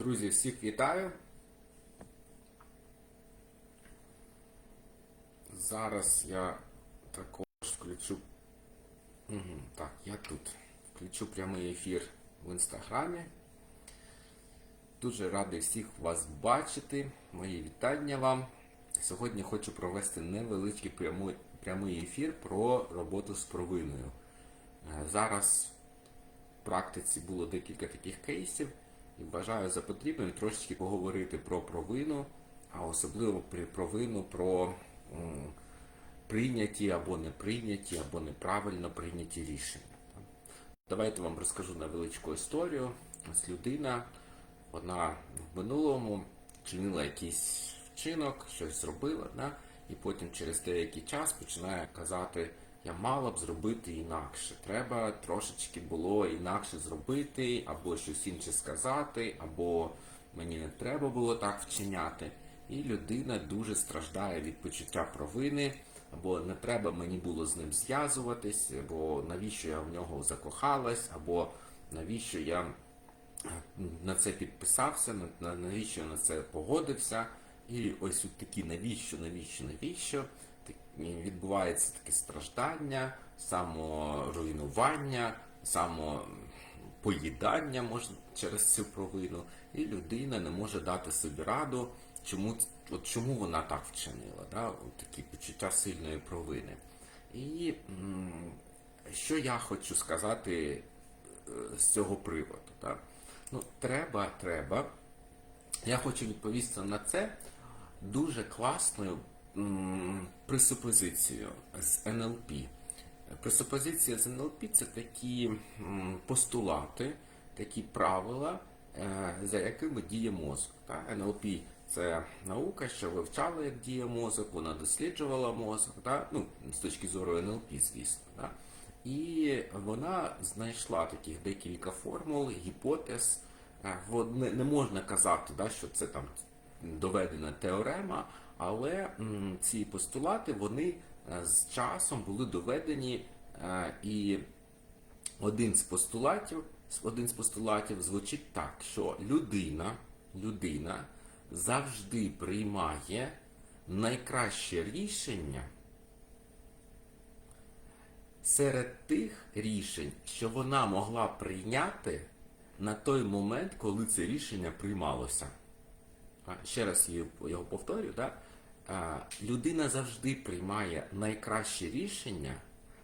Друзі, всіх вітаю. Зараз я також включу. Угу, так, я тут включу прямий ефір в інстаграмі. Дуже радий всіх вас бачити. Мої вітання вам. Сьогодні хочу провести невеличкий прямий, ефір про роботу з провиною. Е, Зараз в практиці було декілька таких кейсів і вважаю за потрібним трошечки поговорити про провину, а особливо при провину про м, прийняті або не прийняті, або неправильно прийняті рішення. Давайте вам розкажу невеличку історію. Ось людина, вона в минулому чинила якийсь вчинок, щось зробила, да? і потім через деякий час починає казати, я мала б зробити інакше. Треба трошечки було інакше зробити, або щось інше сказати, або мені не треба було так вчиняти. І людина дуже страждає від почуття провини, або не треба мені було з ним зв'язуватись, або навіщо я в нього закохалась, або навіщо я на це підписався, на- на- навіщо я на це погодився. І ось такі навіщо, навіщо, навіщо відбувається таке страждання, саморуйнування, самопоїдання можна через цю провину, і людина не може дати собі раду, чому, от чому вона так вчинила, да? от такі почуття сильної провини. І що я хочу сказати е, з цього приводу. Так? Ну, треба, треба. Я хочу відповісти на це дуже класною м, пресупозицією з НЛП. Пресупозиція з НЛП це такі постулати, такі правила, е, за якими діє мозок. НЛП це наука, що вивчала, як діє мозок, вона досліджувала мозок, так? ну, з точки зору НЛП, звісно. Так? І вона знайшла таких декілька формул, гіпотез. Е, Не, можна казати, що це там доведена теорема, але ці постулати вони е, з часом були доведені, е, і один з постулатів, один з постулатів звучить так, що людина, людина завжди приймає найкраще рішення серед тих рішень, що вона могла прийняти на той момент, коли це рішення приймалося. Ще раз його повторю, да? Людина завжди приймає найкраще рішення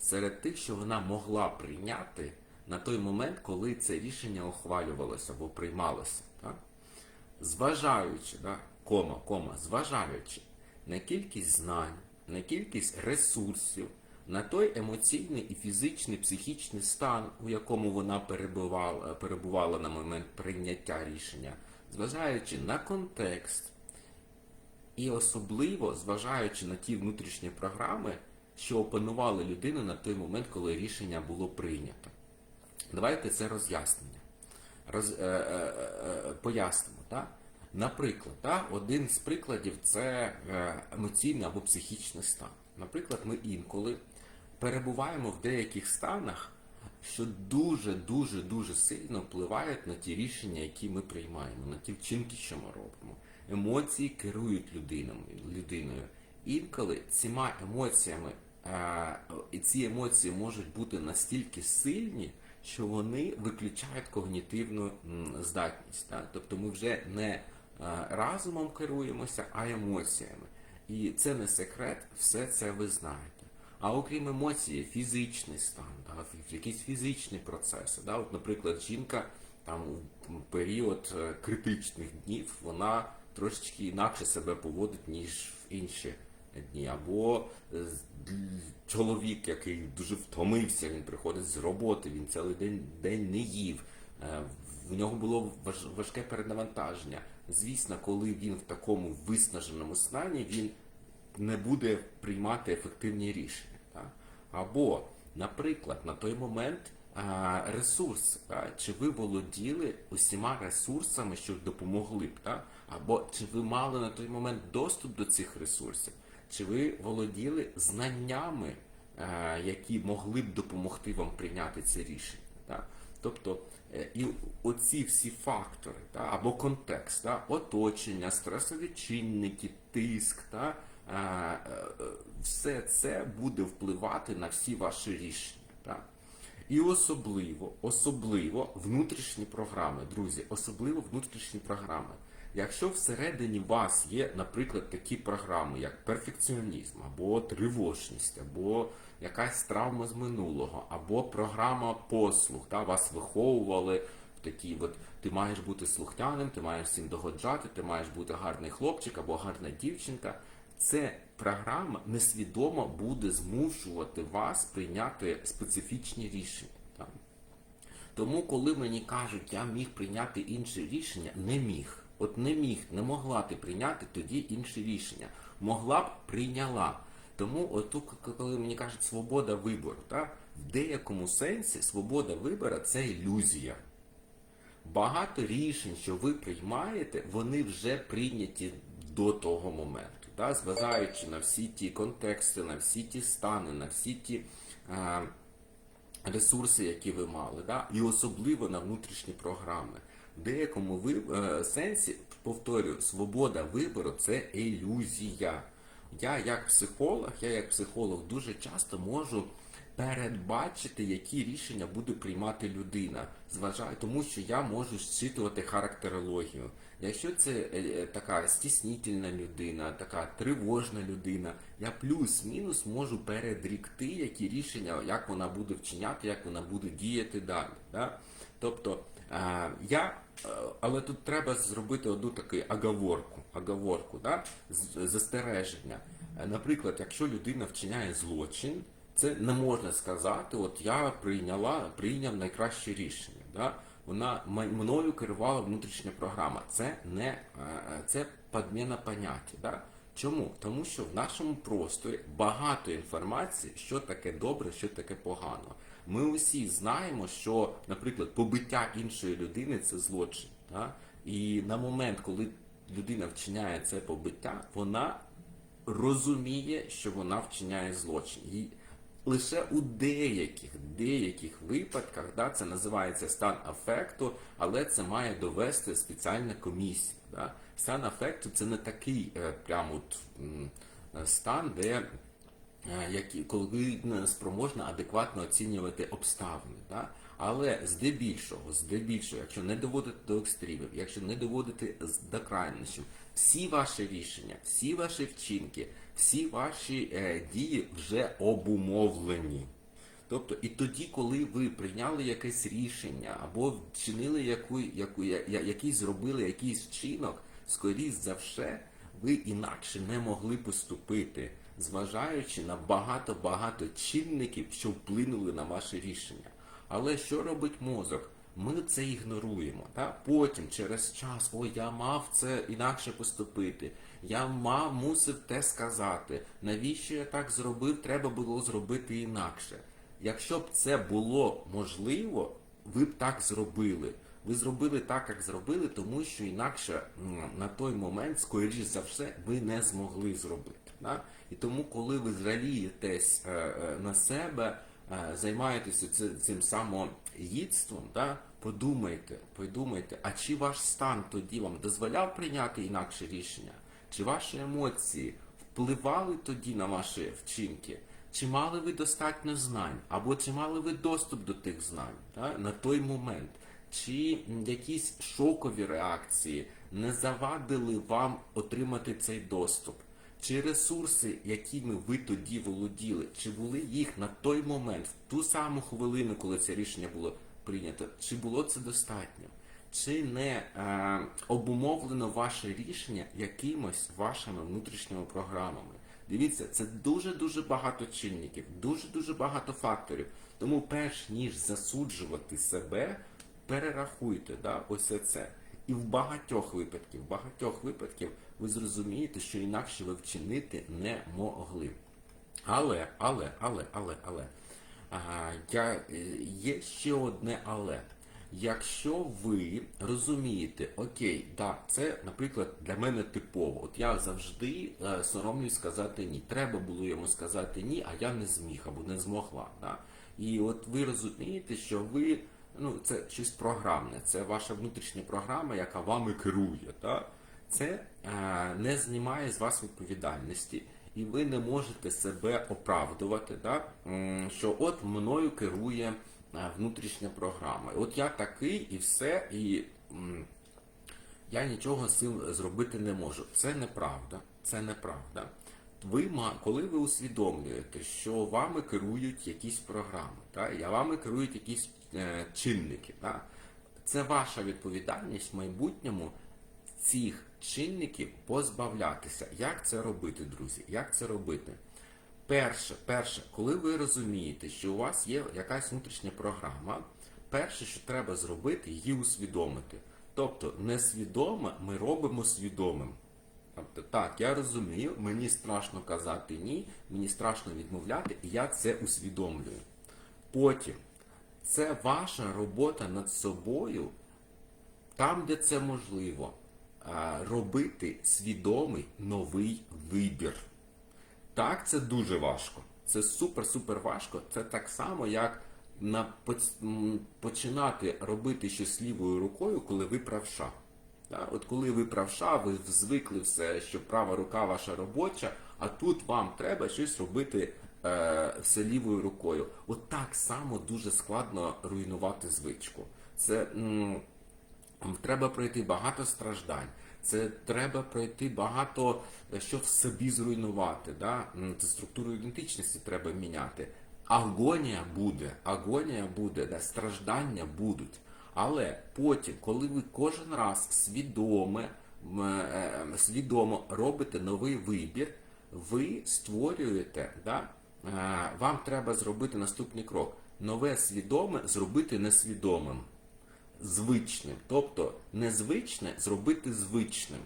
серед тих, що вона могла прийняти на той момент, коли це рішення ухвалювалося або приймалося. Так? Зважаючи, да? кома, кома, зважаючи на кількість знань, на кількість ресурсів, на той емоційний і фізичний, психічний стан, у якому вона перебувала, перебувала на момент прийняття рішення, зважаючи на контекст, і особливо зважаючи на ті внутрішні програми, що опанували людину на той момент, коли рішення було прийнято. Давайте це роз'яснення. Роз, е, е, е, пояснимо. Так? Наприклад, так, один з прикладів це емоційний або психічний стан. Наприклад, ми інколи перебуваємо в деяких станах, що дуже, дуже, дуже сильно впливають на ті рішення, які ми приймаємо, на ті вчинки, що ми робимо. Емоції керують людиною. Інколи цими емоціями, е, і ці емоції можуть бути настільки сильні, що вони виключають когнітивну здатність. Так? Тобто ми вже не е, разумом керуємося, а емоціями. І це не секрет, все це ви знаєте. А окрім емоцій, фізичний стан, да, якісь фізичні процеси. Да? От, наприклад, жінка там у період е, критичних днів вона трошечки інакше себе поводить, ніж в інші дні. Або е, чоловік, який дуже втомився, він приходить з роботи, він цілий день, день не їв. е, В нього було важке перенавантаження. Звісно, коли він в такому виснаженому стані, він не буде приймати ефективні рішення. Так? Або, наприклад, на той момент ресурс, чи ви володіли усіма ресурсами, що допомогли б, так? або чи ви мали на той момент доступ до цих ресурсів, чи ви володіли знаннями, які могли б допомогти вам прийняти це рішення. Так? Тобто е, і оці всі фактори, та, або контекст, та, оточення, стресові чинники, тиск, та, е, е, е, все це буде впливати на всі ваші рішення. Та. І особливо, особливо внутрішні програми, друзі, особливо внутрішні програми. Якщо всередині вас є, наприклад, такі програми, як перфекціонізм, або тривожність, або якась травма з минулого, або програма послуг, та вас виховували в такі, от ти маєш бути слухняним, ти маєш всім догоджати, ти маєш бути гарний хлопчик або гарна дівчинка. Це програма несвідомо буде змушувати вас прийняти специфічні рішення. Тому, коли мені кажуть, я міг прийняти інше рішення, не міг. От не міг, не могла ти прийняти тоді інше рішення. Могла б прийняла. Тому, от коли мені кажуть свобода вибору, так? в деякому сенсі свобода вибору це ілюзія. Багато рішень, що ви приймаєте, вони вже прийняті до того моменту. Да? Зважаючи на всі ті контексти, на всі ті стани, на всі ті е, ресурси, які ви мали, да? і особливо на внутрішні програми. В деякому ви, е, сенсі, повторюю, свобода вибору це ілюзія. Я як психолог, я як психолог дуже часто можу передбачити, які рішення буде приймати людина. Зважаю, тому що я можу зчитувати характерологію. Якщо це е, е, така стіснітельна людина, така тривожна людина, я плюс-мінус можу передрікти, які рішення, як вона буде вчиняти, як вона буде діяти далі. Да? Тобто е, я, але тут треба зробити одну таку оговорку, оговорку да? застереження. Наприклад, якщо людина вчиняє злочин, це не можна сказати, от я прийняла, прийняв найкраще рішення. Да? Вона мною керувала внутрішня програма. Це не е, е, це подміна поняття. Да? Чому? Тому що в нашому просторі багато інформації, що таке добре, що таке погано. Ми усі знаємо, що, наприклад, побиття іншої людини це злочин. Да? І на момент, коли людина вчиняє це побиття, вона розуміє, що вона вчиняє злочин. І лише у деяких деяких випадках да, це називається стан афекту, але це має довести спеціальна комісія. Да. Стан афекту це не такий е, прям от, стан, де е, які, коли спроможна адекватно оцінювати обставини. Да? Але здебільшого, здебільшого, якщо не доводити до екстремів, якщо не доводити до крайнощів, всі ваші рішення, всі ваші вчинки, всі ваші е, дії вже обумовлені. Тобто, і тоді, коли ви прийняли якесь рішення або вчинили яку, яку, я, я- зробили якийсь вчинок, скоріш за все, ви інакше не могли поступити, зважаючи на багато-багато чинників, що вплинули на ваше рішення. Але що робить мозок? Ми це ігноруємо. Та? Потім, через час, ой, я мав це інакше поступити. Я мав, мусив те сказати. Навіщо я так зробив? Треба було зробити інакше. Якщо б це було можливо, ви б так зробили. Ви зробили так, як зробили, тому що інакше на той момент, скоріш за все, ви не змогли зробити. Да? І тому, коли ви жалієтесь е, е, на себе, займаєтеся цим самоїдством, да? подумайте, подумайте, а чи ваш стан тоді вам дозволяв прийняти інакше рішення? Чи ваші емоції впливали тоді на ваші вчинки? Чи мали ви достатньо знань, або чи мали ви доступ до тих знань та, на той момент? Чи якісь шокові реакції не завадили вам отримати цей доступ? Чи ресурси, якими ви тоді володіли, чи були їх на той момент, в ту саму хвилину, коли це рішення було прийнято, чи було це достатньо? Чи не е, обумовлено ваше рішення якимось вашими внутрішніми програмами? Дивіться, це дуже-дуже багато чинників, дуже-дуже багато факторів. Тому перш ніж засуджувати себе, перерахуйте да, ось це. І в багатьох випадків, в багатьох випадків ви зрозумієте, що інакше ви вчинити не могли. Але, але, але, але, але. А, я, е, є ще одне але. Якщо ви розумієте, окей, да, це, наприклад, для мене типово. От я завжди е, соромлюсь сказати ні. Треба було йому сказати ні, а я не зміг або не змогла. Да? І от ви розумієте, що ви ну, це щось програмне, це ваша внутрішня програма, яка вами керує. Так? Це е, не знімає з вас відповідальності, і ви не можете себе оправдувати? М, що от мною керує е, внутрішня програма. От я такий і все, і я нічого з цим зробити не можу. Це неправда. Це неправда. Ви, коли ви усвідомлюєте, що вами керують якісь програми, та, і вами керують якісь е, чинники, та, це ваша відповідальність в майбутньому цих чинників позбавлятися. Як це робити, друзі? Як це робити? Перше, перше, коли ви розумієте, що у вас є якась внутрішня програма, перше, що треба зробити, її усвідомити. Тобто, несвідоме ми робимо свідомим. Тобто, так, я розумію, мені страшно казати ні, мені страшно відмовляти, і я це усвідомлюю. Потім, це ваша робота над собою, там, де це можливо, робити свідомий новий вибір. Так, це дуже важко. Це супер-супер важко. Це так само, як на, починати робити щось лівою рукою, коли ви правша. От коли ви правша, ви звикли все, що права рука ваша робоча, а тут вам треба щось робити е, все лівою рукою. От так само дуже складно руйнувати звичку. Це м, Треба пройти багато страждань. Це треба пройти багато, е, що в собі зруйнувати. Да? Це структуру ідентичності треба міняти. Агонія буде, агонія буде, да? страждання будуть. Але потім, коли ви кожен раз свідоме, м, е, е, свідомо робите новий вибір, ви створюєте, да? вам треба зробити наступний крок. Нове свідоме зробити несвідомим звичним. Тобто незвичне зробити звичним.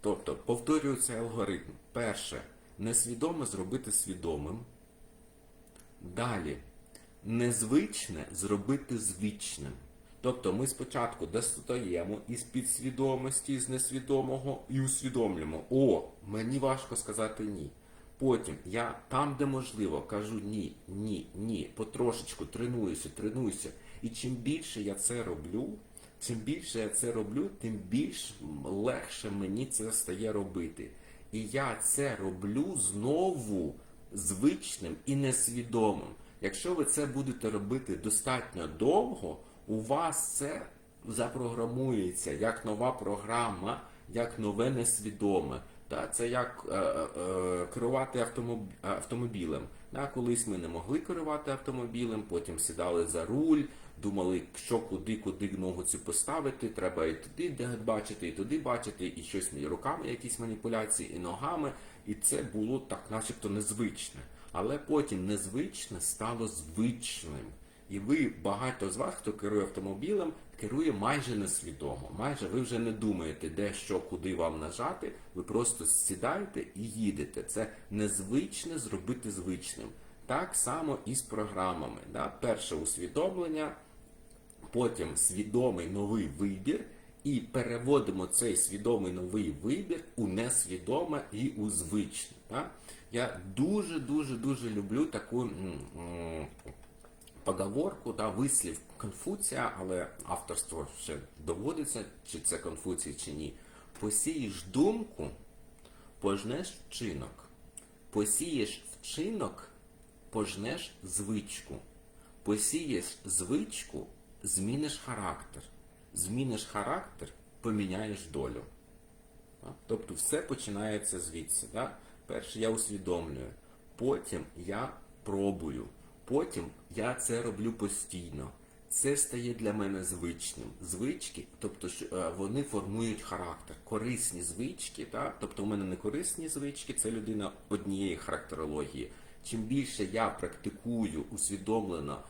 Тобто, повторюю цей алгоритм. Перше, несвідоме зробити свідомим. Далі, незвичне зробити звичним. Тобто ми спочатку достаємо із підсвідомості, з несвідомого і усвідомлюємо, о, мені важко сказати ні. Потім я там, де можливо, кажу ні, ні, ні, потрошечку тренуюся, тренуюся. І чим більше я це роблю, чим більше я це роблю, тим більш легше мені це стає робити. І я це роблю знову звичним і несвідомим. Якщо ви це будете робити достатньо довго, у вас це запрограмується як нова програма, як нове несвідоме. Та, це як е, е, керувати автомоб... автомобілем. Колись ми не могли керувати автомобілем, потім сідали за руль, думали, що куди, куди ногу цю поставити, треба і туди бачити, і туди бачити, і щось руками, якісь маніпуляції, і ногами. І це було так, начебто, незвичне. Але потім незвичне стало звичним. І ви, багато з вас, хто керує автомобілем, керує майже несвідомо. Майже ви вже не думаєте, де що, куди вам нажати. Ви просто сідаєте і їдете. Це незвичне зробити звичним. Так само і з програмами. Да? Перше усвідомлення, потім свідомий новий вибір, і переводимо цей свідомий новий вибір у несвідоме і у звичне. Да? Я дуже дуже люблю таку. поговорку, да, вислів Конфуція, але авторство ще доводиться, чи це Конфуцій, чи ні. Посієш думку, пожнеш вчинок. Посієш вчинок, пожнеш звичку. Посієш звичку, зміниш характер. Зміниш характер, поміняєш долю. Тобто все починається звідси. Да? Перше я усвідомлюю, потім я пробую, потім я це роблю постійно. Це стає для мене звичним. Звички, тобто е, вони формують характер. Корисні звички, так? тобто у мене не корисні звички, це людина однієї характерології. Чим більше я практикую усвідомлено,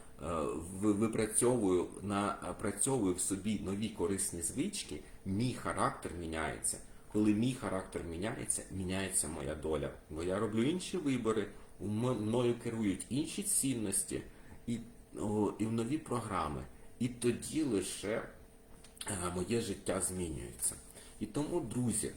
випрацьовую, напрацьовую в собі нові корисні звички, мій характер міняється. Коли мій характер міняється, міняється моя доля. Бо я роблю інші вибори, мною керують інші цінності і, о, і в нові програми. І тоді лише е, моє життя змінюється. І тому, друзі,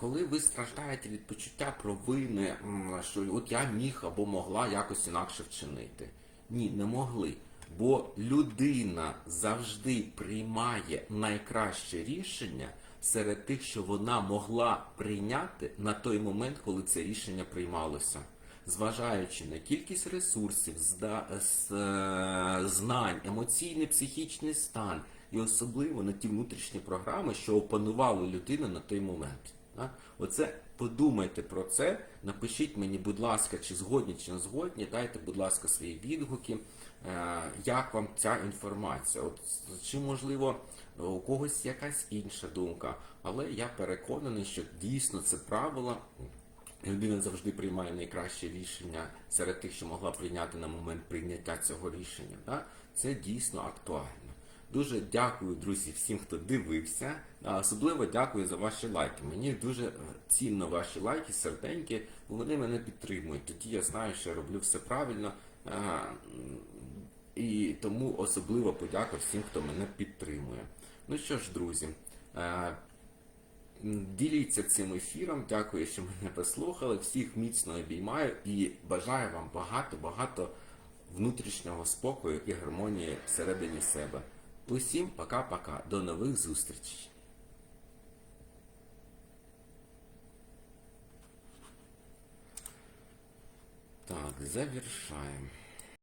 коли ви страждаєте від почуття провини, що от я міг або могла якось інакше вчинити. Ні, не могли. Бо людина завжди приймає найкраще рішення серед тих, що вона могла прийняти на той момент, коли це рішення приймалося. Зважаючи на кількість ресурсів, е, знань, емоційний психічний стан і особливо на ті внутрішні програми, що опанували людину на той момент. Оце подумайте про це, напишіть мені, будь ласка, чи згодні, чи не згодні, дайте, будь ласка, свої відгуки, е, як вам ця інформація. От, чи можливо у когось якась інша думка, але я переконаний, що дійсно це правило. Людина завжди приймає найкраще рішення серед тих, що могла прийняти на момент прийняття цього рішення. Це дійсно актуально. Дуже дякую, друзі, всім, хто дивився. Особливо дякую за ваші лайки. Мені дуже е, цінно ваші лайки, серденьки, бо вони мене підтримують. Тоді я знаю, що я роблю все правильно. І тому особливо подяка всім, хто мене підтримує. Ну що ж, друзі, е, діліться цим ефіром. Дякую, що мене послухали. Всіх міцно обіймаю і бажаю вам багато-багато внутрішнього спокою і гармонії всередині себе. Усім пока-пока. До нових зустрічей. Так, завершаем.